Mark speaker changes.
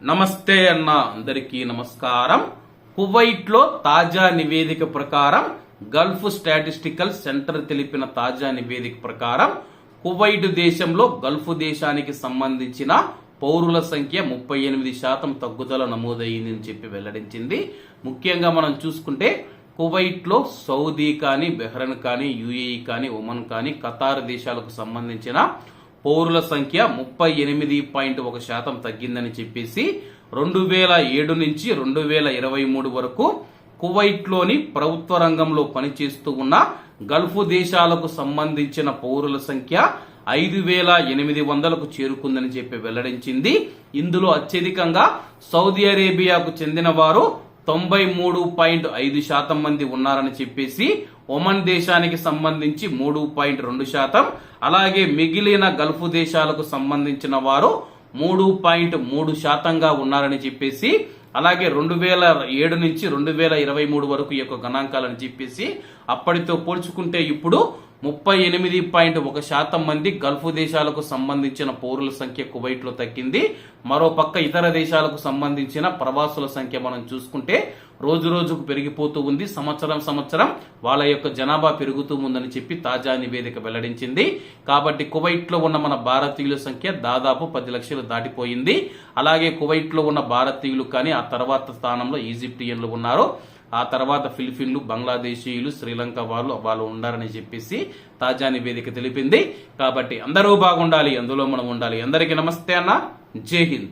Speaker 1: నమస్తే అన్న అందరికీ నమస్కారం. కువైట్లో తాజా నివేదిక ప్రకారం గల్ఫ్ స్టాటిస్టికల్ సెంటర్ తెలిపిన తాజా నివేదిక ప్రకారం కువైట్ దేశంలో గల్ఫ్ దేశానికి సంబంధించిన పౌరుల సంఖ్య ముప్పై ఎనిమిది శాతం తగ్గుదల నమోదయ్యిందని చెప్పి వెల్లడించింది. ముఖ్యంగా మనం చూసుకుంటే కువైట్లో సౌదీ కానీ బెహ్రన్ కానీ యుఏఈ కానీ ఒమన్ కానీ ఖతార్ దేశాలకు సంబంధించిన పౌరుల సంఖ్య ముప్పై ఎనిమిది పాయింట్ ఒక శాతం తగ్గిందని చెప్పేసి రెండు వేల ఏడు నుంచి రెండు వేల ఇరవై మూడు వరకు కువైట్లోని ప్రభుత్వ రంగంలో పనిచేస్తూ ఉన్న గల్ఫ్ దేశాలకు సంబంధించిన పౌరుల సంఖ్య ఐదు వేల ఎనిమిది వందలకు చేరుకుందని చెప్పి వెల్లడించింది. ఇందులో అత్యధికంగా సౌదీ అరేబియాకు చెందిన వారు తొంభై మూడు పాయింట్ ఐదు శాతం మంది ఉన్నారని చెప్పేసి ఒమన్ దేశానికి సంబంధించి మూడు పాయింట్ రెండు శాతం అలాగే మిగిలిన గల్ఫ్ దేశాలకు సంబంధించిన వారు మూడు పాయింట్ మూడు శాతంగా ఉన్నారని చెప్పేసి అలాగే రెండు వేల ఏడు నుంచి రెండు వేల ఇరవై మూడు వరకు ఈ యొక్క గణాంకాలని చెప్పేసి అప్పటితో పోల్చుకుంటే ఇప్పుడు ముప్పై ఎనిమిది పాయింట్ ఒక శాతం మంది గల్ఫ్ దేశాలకు సంబంధించిన పౌరుల సంఖ్య కువైట్లో తగ్గింది. మరో పక్క ఇతర దేశాలకు సంబంధించిన ప్రవాసుల సంఖ్య మనం చూసుకుంటే రోజు రోజుకు పెరిగిపోతూ ఉంది. సంవత్సరం సంవత్సరం వాళ్ళ యొక్క జనాభా పెరుగుతూ ఉందని చెప్పి తాజా నివేదిక వెల్లడించింది. కాబట్టి కువైట్లో ఉన్న మన భారతీయుల సంఖ్య దాదాపు పది లక్షలు దాటిపోయింది. అలాగే కువైట్లో ఉన్న భారతీయులు కానీ ఆ తర్వాత స్థానంలో ఈజిప్టియన్లు ఉన్నారు. ఆ తర్వాత ఫిలిపిన్లు బంగ్లాదేశీయులు శ్రీలంక వాళ్ళు వాళ్ళు ఉండారని చెప్పేసి తాజా నివేదిక తెలిపింది. కాబట్టి అందరూ బాగుండాలి అందులో మనం ఉండాలి. అందరికీ నమస్తే అన్న. జై హింద్.